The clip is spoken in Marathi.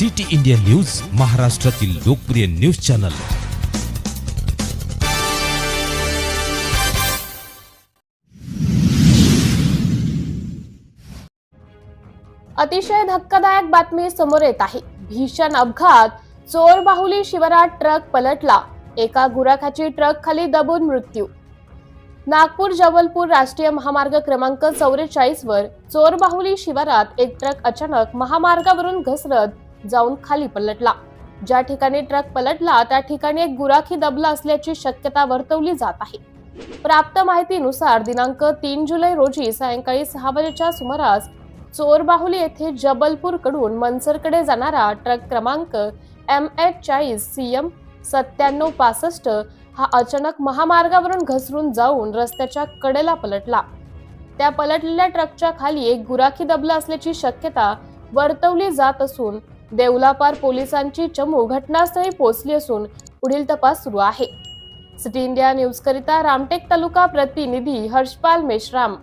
सिटी इंडिया न्यूज महाराष्ट्रातील लोकप्रिय न्यूज चॅनल. अतिशय धक्कादायक बातमी समोर येत आहे. भीषण अपघात चोर बाहुली शिवारात ट्रक पलटला. एका गुराखाची ट्रक खाली दबून मृत्यू. नागपूर जबलपूर राष्ट्रीय महामार्ग क्रमांक चौवेचाळीस वर चोर बाहुली शिवारात एक ट्रक अचानक महामार्गावरून घसरत जाऊन खाली पलटला. ज्या ठिकाणी ट्रक पलटला त्या ठिकाणी एक गुराखी दबला असल्याची शक्यता वर्तवली जात आहे. प्राप्त माहितीनुसार दिनांक तीन जुलै रोजी सायंकाळी सहा वाजेच्या सुमारास चोरबाहुली येथे जबलपूरकडून मनसरकडे जाणारा ट्रक क्रमांक एम एच चाळीस सी एम सत्त्याण्णव पासष्ट हा अचानक महामार्गावरून घसरून जाऊन रस्त्याच्या कडेला पलटला. त्या पलटलेल्या ट्रकच्या खाली एक गुराखी दबला असल्याची शक्यता वर्तवली जात असून देवलापार पोलिसांची चमू घटनास्थळी पोहोचली असून पुढील तपास सुरू आहे. सिटी इंडिया न्यूज करिता रामटेक तालुका प्रतिनिधी हर्षपाल मेश्राम.